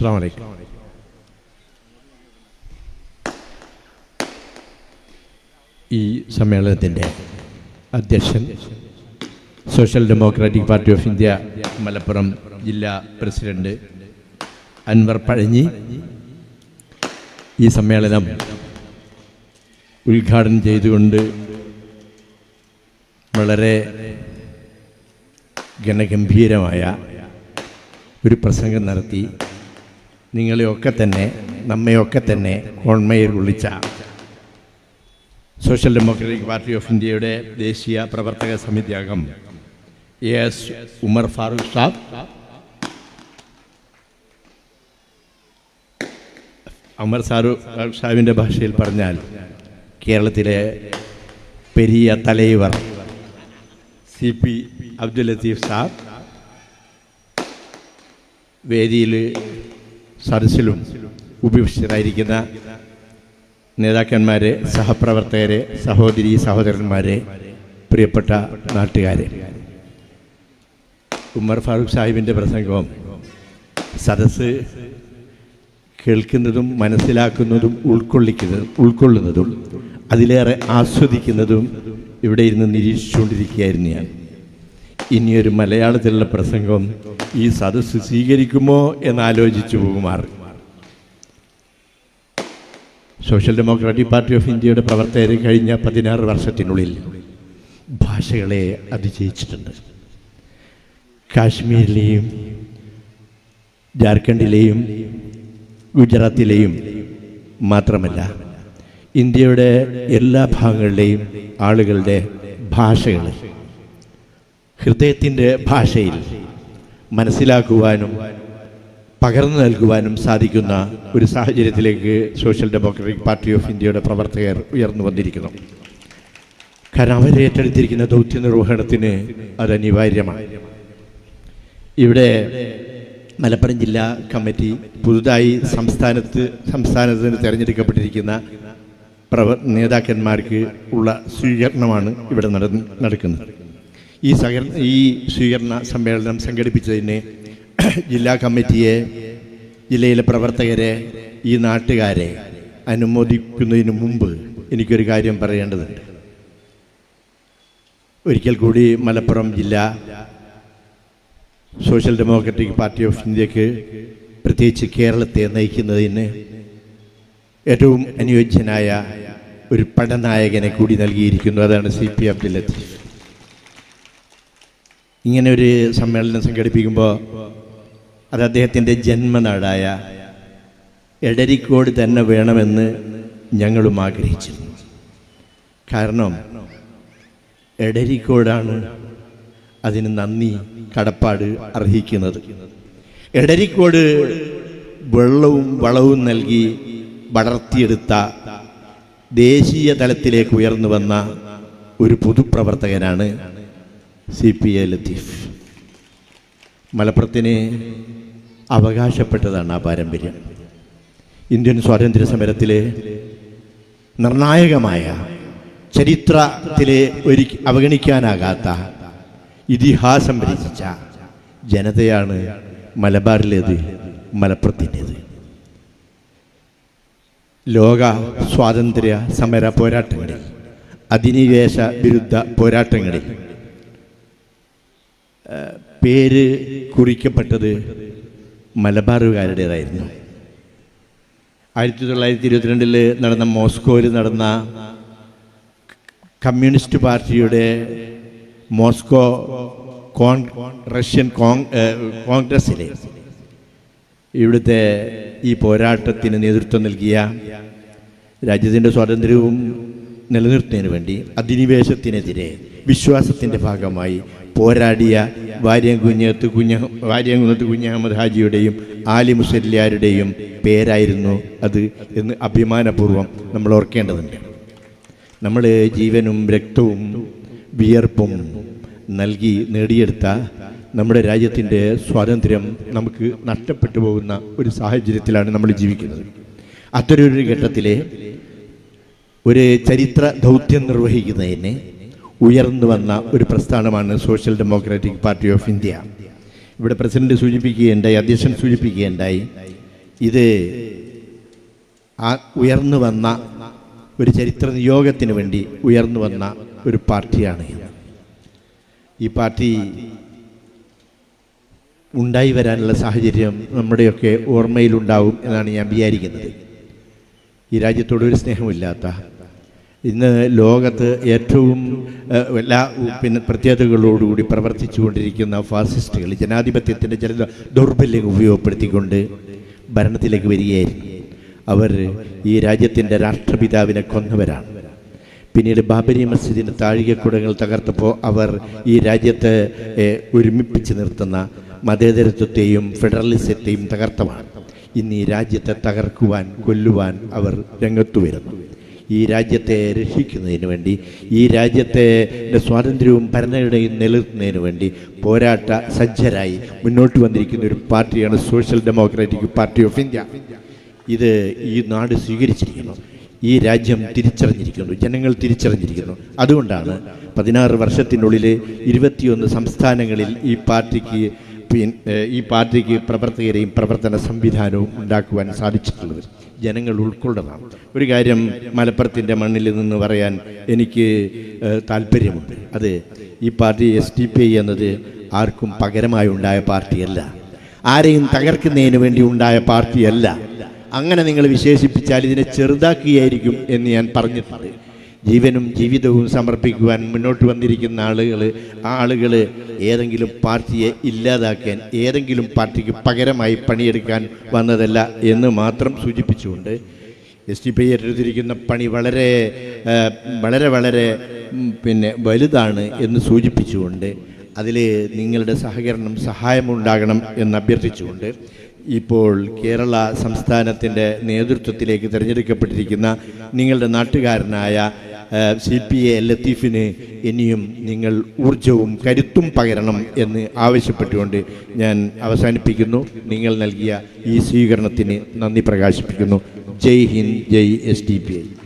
അസ്സാം വലൈക്കും ഈ സമ്മേളനത്തിന്റെ അധ്യക്ഷൻ social democratic party of India Malappuram ജില്ലാ പ്രസിഡന്റ് അൻവർ പഴഞ്ഞി. ഈ സമ്മേളനം ഉദ്ഘാടനം ചെയ്തുകൊണ്ട് വളരെ ഗണഗംഭീരമായ ഒരു പ്രസംഗം നടത്തി നിങ്ങളെയൊക്കെ തന്നെ നമ്മയൊക്കെ തന്നെ കോൺമയിൽ വിളിച്ച. സോഷ്യൽ ഡെമോക്രാറ്റിക് പാർട്ടി ഓഫ് ഇന്ത്യയുടെ ദേശീയ പ്രവർത്തക സമിതി അംഗം A S Umar Farooq Sahab. Amar sir സാഹിബിന്റെ ഭാഷയിൽ പറഞ്ഞാൽ കേരളത്തിലെ പെരിയ Thalaivar. C P Abdul Latheef Sahab. വേദിയിൽ സദസ്സിലും ഉപവിഷ്ടരായിരിക്കുന്ന നേതാക്കന്മാരെ സഹപ്രവർത്തകരെ സഹോദരി സഹോദരന്മാരെ പ്രിയപ്പെട്ട നാട്ടുകാരെ. ഉമ്മർ ഫാറൂഖ് സാഹിബിന്റെ പ്രസംഗവും സദസ്സ് കേൾക്കുന്നതും മനസ്സിലാക്കുന്നതും ഉൾക്കൊള്ളിക്കുന്നതും ഉൾക്കൊള്ളുന്നതും അതിലേറെ ആസ്വദിക്കുന്നതും ഇവിടെ ഇരുന്ന് നിരീക്ഷിച്ചുകൊണ്ടിരിക്കുകയായിരുന്നു ഞാൻ. ഇനിയൊരു മലയാളത്തിലുള്ള പ്രസംഗം ഈ സദസ്സ് സ്വീകരിക്കുമോ എന്നാലോചിച്ചു പോകുമാർ. സോഷ്യൽ ഡെമോക്രാറ്റിക് പാർട്ടി ഓഫ് ഇന്ത്യയുടെ പ്രവർത്തകർ കഴിഞ്ഞ പതിനാറ് വർഷത്തിനുള്ളിൽ ഭാഷകളെ അതിജയിച്ചിട്ടുണ്ട്. കാശ്മീരിലെയും ജാർഖണ്ഡിലെയും ഗുജറാത്തിലെയും മാത്രമല്ല ഇന്ത്യയുടെ എല്ലാ ഭാഗങ്ങളിലെയും ആളുകളുടെ ഭാഷകൾ ഹൃദയത്തിന്റെ ഭാഷയിൽ മനസ്സിലാക്കുവാനും പകർന്നു നൽകുവാനും സാധിക്കുന്ന ഒരു സാഹചര്യത്തിലേക്ക് സോഷ്യൽ ഡെമോക്രാറ്റിക് പാർട്ടി ഓഫ് ഇന്ത്യയുടെ പ്രവർത്തകർ ഉയർന്നു വന്നിരിക്കുന്നു. കാരണം അവർ ഏറ്റെടുത്തിരിക്കുന്ന ദൗത്യ നിർവഹണത്തിന് അത് അനിവാര്യമാണ്. ഇവിടെ മലപ്പുറം ജില്ലാ കമ്മിറ്റി പുതുതായി സംസ്ഥാനത്ത് സംസ്ഥാനത്തിന് തിരഞ്ഞെടുക്കപ്പെട്ടിരിക്കുന്ന പ്രവ നേതാക്കന്മാർക്ക് ഉള്ള സ്വീകരണമാണ് ഇവിടെ നട നടക്കുന്നത്. ഈ സഹകരണ ഈ സ്വീകരണ സമ്മേളനം സംഘടിപ്പിച്ചതിന് ജില്ലാ കമ്മിറ്റിയെ ജില്ലയിലെ പ്രവർത്തകരെ ഈ നാട്ടുകാരെ അനുമോദിക്കുന്നതിന് മുമ്പ് എനിക്കൊരു കാര്യം പറയേണ്ടതുണ്ട്. ഒരിക്കൽ കൂടി മലപ്പുറം ജില്ല സോഷ്യൽ ഡെമോക്രാറ്റിക് പാർട്ടി ഓഫ് ഇന്ത്യയ്ക്ക് പ്രത്യേകിച്ച് കേരളത്തെ നയിക്കുന്നതിന് ഏറ്റവും അനുയോജ്യനായ ഒരു പടനായകനെ കൂടി നൽകിയിരിക്കുന്നു. അതാണ് സി പി അബ്ദുൽ ഇങ്ങനെ ഒരു സമ്മേളനം സംഘടിപ്പിക്കുമ്പോൾ അത് അദ്ദേഹത്തിന്റെ ജന്മനാടായ എടരിക്കോട് തന്നെ വേണമെന്ന് ഞങ്ങളും ആഗ്രഹിച്ചു കാരണം എടരിക്കോടാണ് അതിന് നന്ദി കടപ്പാട് അർഹിക്കുന്നത്. എടരിക്കോട് വെള്ളവും വളവും നൽകി വളർത്തിയെടുത്ത ദേശീയ തലത്തിലേക്ക് ഉയർന്നു വന്ന ഒരു പൊതുപ്രവർത്തകനാണ് സി പി എ ലത്തീഫ്. മലപ്പുറത്തിന് അവകാശപ്പെട്ടതാണ് ആ പാരമ്പര്യം. ഇന്ത്യൻ സ്വാതന്ത്ര്യ സമരത്തിലെ നിർണായകമായ ചരിത്രത്തിലെ ഒരു അവഗണിക്കാനാകാത്ത ഇതിഹാസം രചിച്ച ജനതയാണ് മലബാറിലേത് മലപ്പുറത്തിന്റെത്. ലോക സ്വാതന്ത്ര്യ സമര പോരാട്ടങ്ങളിൽ അധിനിവേശ വിരുദ്ധ പോരാട്ടങ്ങളിൽ പേര് കുറിക്കപ്പെട്ടത് മലബാറുകാരുടേതായിരുന്നു. ആയിരത്തി തൊള്ളായിരത്തി ഇരുപത്തിരണ്ടിൽ നടന്ന മോസ്കോയിൽ നടന്ന കമ്മ്യൂണിസ്റ്റ് പാർട്ടിയുടെ മോസ്കോ കോൺ റഷ്യൻ കോൺ കോൺഗ്രസ്സിലെ ഇവിടുത്തെ ഈ പോരാട്ടത്തിന് നേതൃത്വം നൽകിയ രാജ്യത്തിന്റെ സ്വാതന്ത്ര്യവും നിലനിർത്തുന്നതിന് വേണ്ടി അധിനിവേശത്തിനെതിരെ വിശ്വാസത്തിന്റെ ഭാഗമായി പോരാടിയ വാര്യംകുഞ്ഞത്ത് കുഞ്ഞ വാര്യംകുന്നത്ത് കുഞ്ഞഹമ്മദ് ഹാജിയുടെയും ആലി മുസല്യാരുടെയും പേരായിരുന്നു അത് എന്ന് അഭിമാനപൂർവം നമ്മൾ ഓർക്കേണ്ടതുണ്ട്. നമ്മൾ ജീവനും രക്തവും വിയർപ്പും നൽകി നേടിയെടുത്ത നമ്മുടെ രാജ്യത്തിന്റെ സ്വാതന്ത്ര്യം നമുക്ക് നഷ്ടപ്പെട്ടു പോകുന്ന ഒരു സാഹചര്യത്തിലാണ് നമ്മൾ ജീവിക്കുന്നത്. അത്തരൊരു ഘട്ടത്തിലെ ഒരു ചരിത്ര ദൗത്യം നിർവഹിക്കുന്നതിന് ഉയർന്നു വന്ന ഒരു പ്രസ്ഥാനമാണ് social democratic party of India. ഇവിടെ പ്രസിഡന്റ് സൂചിപ്പിക്കുകയുണ്ടായി അധ്യക്ഷൻ സൂചിപ്പിക്കുകയുണ്ടായി. ഇത് ആ ഉയർന്നു വന്ന ഒരു ചരിത്ര നിയോഗത്തിന് വേണ്ടി ഉയർന്നു വന്ന ഒരു പാർട്ടിയാണ് ഈ പാർട്ടി ഉണ്ടായി വരാനുള്ള സാഹചര്യം നമ്മുടെയൊക്കെ ഓർമ്മയിലുണ്ടാവും എന്നാണ് ഞാൻ വിചാരിക്കുന്നത്. ഈ രാജ്യത്തോടൊരു സ്നേഹമില്ലാത്ത ഇന്ന് ലോകത്ത് ഏറ്റവും എല്ലാ പിന്നെ പ്രത്യേകതകളോടുകൂടി പ്രവർത്തിച്ചുകൊണ്ടിരിക്കുന്ന ഫാസിസ്റ്റുകൾ ജനാധിപത്യത്തിന്റെ ചില ദൗർബല്യം ഉപയോഗപ്പെടുത്തിക്കൊണ്ട് ഭരണത്തിലേക്ക് വരികയായിരുന്നു. അവർ ഈ രാജ്യത്തിന്റെ രാഷ്ട്രപിതാവിനെ കൊന്നവരാണ്. പിന്നീട് ബാബരി മസ്ജിദിന്റെ താഴികക്കുടങ്ങൾ തകർത്തപ്പോൾ അവർ ഈ രാജ്യത്തെ ഒരുമിപ്പിച്ച് നിർത്തുന്ന മതേതരത്വത്തെയും ഫെഡറലിസത്തെയും തകർത്തമാണ് ഇന്ന് ഈ രാജ്യത്തെ തകർക്കുവാൻ കൊല്ലുവാൻ അവർ രംഗത്തു വരുന്നു. ഈ രാജ്യത്തെ രക്ഷിക്കുന്നതിന് വേണ്ടി ഈ രാജ്യത്തെ സ്വാതന്ത്ര്യവും ഭരണഘടനയും നിലനിർത്തുന്നതിന് വേണ്ടി പോരാട്ട സജ്ജരായി മുന്നോട്ട് വന്നിരിക്കുന്ന ഒരു പാർട്ടിയാണ് social democratic party of India. ഇത് ഈ നാട് സ്വീകരിച്ചിരിക്കുന്നു. ഈ രാജ്യം തിരിച്ചറിഞ്ഞിരിക്കുന്നു. ജനങ്ങൾ തിരിച്ചറിഞ്ഞിരിക്കുന്നു. അതുകൊണ്ടാണ് പതിനാറ് വർഷത്തിനുള്ളിൽ ഇരുപത്തിയൊന്ന് സംസ്ഥാനങ്ങളിൽ ഈ പാർട്ടിക്ക് ഈ പാർട്ടിക്ക് പ്രവർത്തകരെയും പ്രവർത്തന സംവിധാനവും ഉണ്ടാക്കുവാൻ സാധിച്ചിട്ടുള്ളത് ജനങ്ങൾ ഉൾക്കൊള്ളതാണ് ഒരു കാര്യം മലപ്പുറത്തിന്റെ മണ്ണിൽ നിന്ന് പറയാൻ എനിക്ക് താല്പര്യമുണ്ട്. അത് ഈ party S D P I എന്നത് ആർക്കും പകരമായി ഉണ്ടായ പാർട്ടിയല്ല. ആരെയും തകർക്കുന്നതിന് വേണ്ടി ഉണ്ടായ പാർട്ടിയല്ല. അങ്ങനെ നിങ്ങൾ വിശേഷിപ്പിച്ചാൽ ഇതിനെ ചെറുതാക്കിയായിരിക്കും എന്ന് ഞാൻ പറഞ്ഞിട്ടുണ്ട്. ജീവനും ജീവിതവും സമർപ്പിക്കുവാൻ മുന്നോട്ട് വന്നിരിക്കുന്ന ആളുകൾ ആ ആളുകൾ ഏതെങ്കിലും പാർട്ടിയെ ഇല്ലാതാക്കാൻ ഏതെങ്കിലും പാർട്ടിക്ക് പകരമായി പണിയെടുക്കാൻ വന്നതല്ല എന്ന് മാത്രം സൂചിപ്പിച്ചുകൊണ്ട് എസ് ടി പി ഏറ്റെടുത്തിരിക്കുന്ന പണി വളരെ വളരെ വളരെ പിന്നെ വലുതാണ് എന്ന് സൂചിപ്പിച്ചുകൊണ്ട് അതിൽ നിങ്ങളുടെ സഹകരണം സഹായമുണ്ടാകണം എന്ന് അഭ്യർത്ഥിച്ചുകൊണ്ട് ഇപ്പോൾ കേരള സംസ്ഥാനത്തിന്റെ നേതൃത്വത്തിലേക്ക് തിരഞ്ഞെടുക്കപ്പെട്ടിരിക്കുന്ന നിങ്ങളുടെ നാട്ടുകാരനായ സി പി എ ലത്തീഫിന് ഇനിയും നിങ്ങൾ ഊർജവും കരുത്തും പകരണം എന്ന് ആവശ്യപ്പെട്ടുകൊണ്ട് ഞാൻ അവസാനിപ്പിക്കുന്നു. നിങ്ങൾ നൽകിയ ഈ സ്വീകരണത്തിന് നന്ദി പ്രകാശിപ്പിക്കുന്നു. Jai Hind Jai S D P I.